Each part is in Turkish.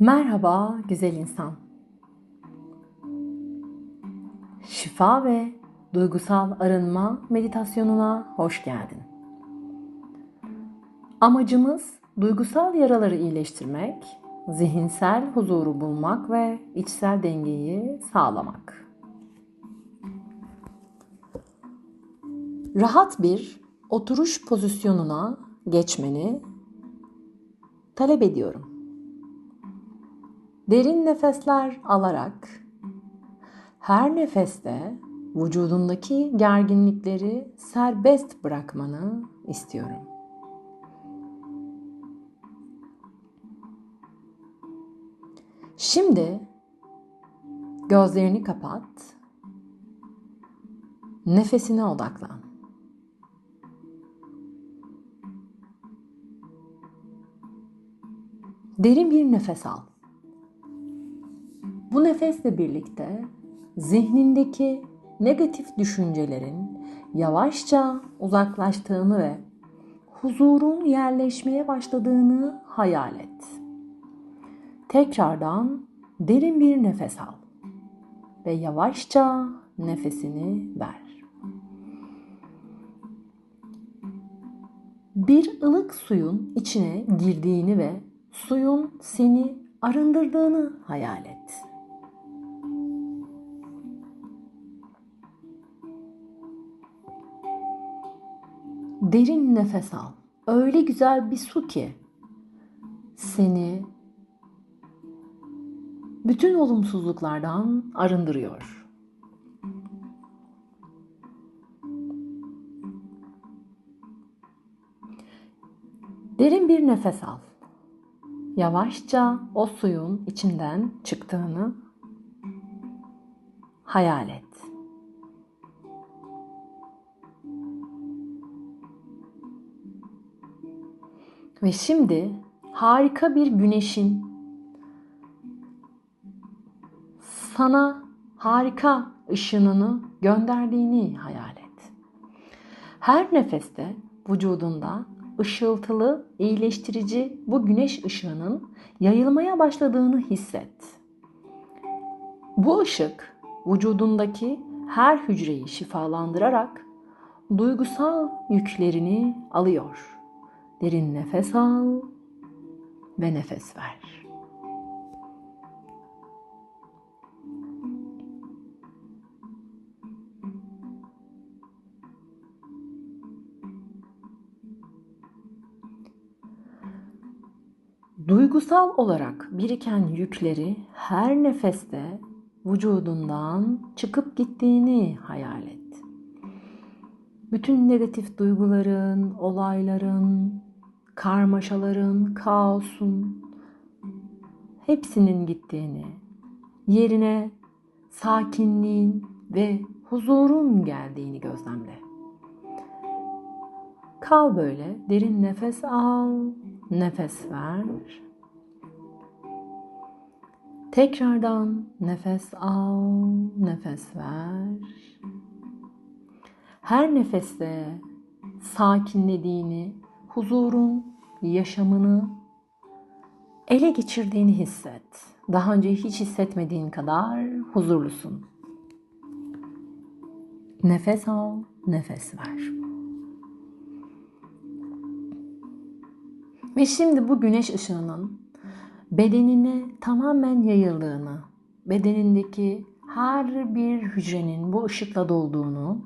Merhaba güzel insan. Şifa ve duygusal arınma meditasyonuna hoş geldin. Amacımız duygusal yaraları iyileştirmek, zihinsel huzuru bulmak ve içsel dengeyi sağlamak. Rahat bir oturuş pozisyonuna geçmeni talep ediyorum. Derin nefesler alarak her nefeste vücudundaki gerginlikleri serbest bırakmanı istiyorum. Şimdi gözlerini kapat. Nefesine odaklan. Derin bir nefes al. Bu nefesle birlikte zihnindeki negatif düşüncelerin yavaşça uzaklaştığını ve huzurun yerleşmeye başladığını hayal et. Tekrardan derin bir nefes al ve yavaşça nefesini ver. Bir ılık suyun içine girdiğini ve suyun seni arındırdığını hayal et. Derin nefes al. Öyle güzel bir su ki seni bütün olumsuzluklardan arındırıyor. Derin bir nefes al. Yavaşça o suyun içinden çıktığını hayal et. Ve şimdi harika bir güneşin sana harika ışınını gönderdiğini hayal et. Her nefeste vücudunda ışıltılı, iyileştirici bu güneş ışığının yayılmaya başladığını hisset. Bu ışık vücudundaki her hücreyi şifalandırarak duygusal yüklerini alıyor. Derin nefes al ve nefes ver. Duygusal olarak biriken yükleri her nefeste vücudundan çıkıp gittiğini hayal et. Bütün negatif duyguların, olayların, karmaşaların, kaosun hepsinin gittiğini, yerine sakinliğin ve huzurun geldiğini gözlemle. Kal böyle, derin nefes al, nefes ver. Tekrardan nefes al, nefes ver. Her nefeste sakinlediğini, huzurun yaşamını ele geçirdiğini hisset. Daha önce hiç hissetmediğin kadar huzurlusun. Nefes al, nefes ver. Ve şimdi bu güneş ışığının bedenine tamamen yayıldığını, bedenindeki her bir hücrenin bu ışıkla dolduğunu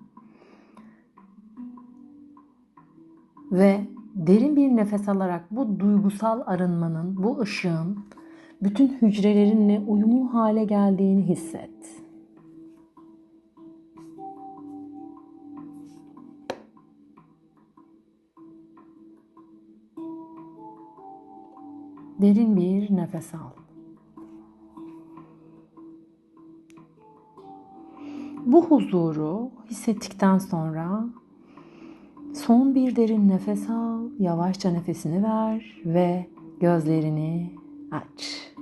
ve derin bir nefes alarak bu duygusal arınmanın, bu ışığın bütün hücrelerinle uyumlu hale geldiğini hisset. Derin bir nefes al. Bu huzuru hissettikten sonra son bir derin nefes al, yavaşça nefesini ver ve gözlerini aç.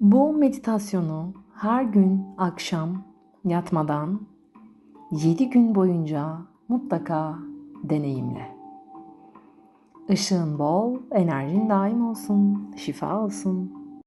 Bu meditasyonu her gün akşam yatmadan 7 gün boyunca mutlaka deneyimle. Işığın bol, enerjin daim olsun. Şifa olsun.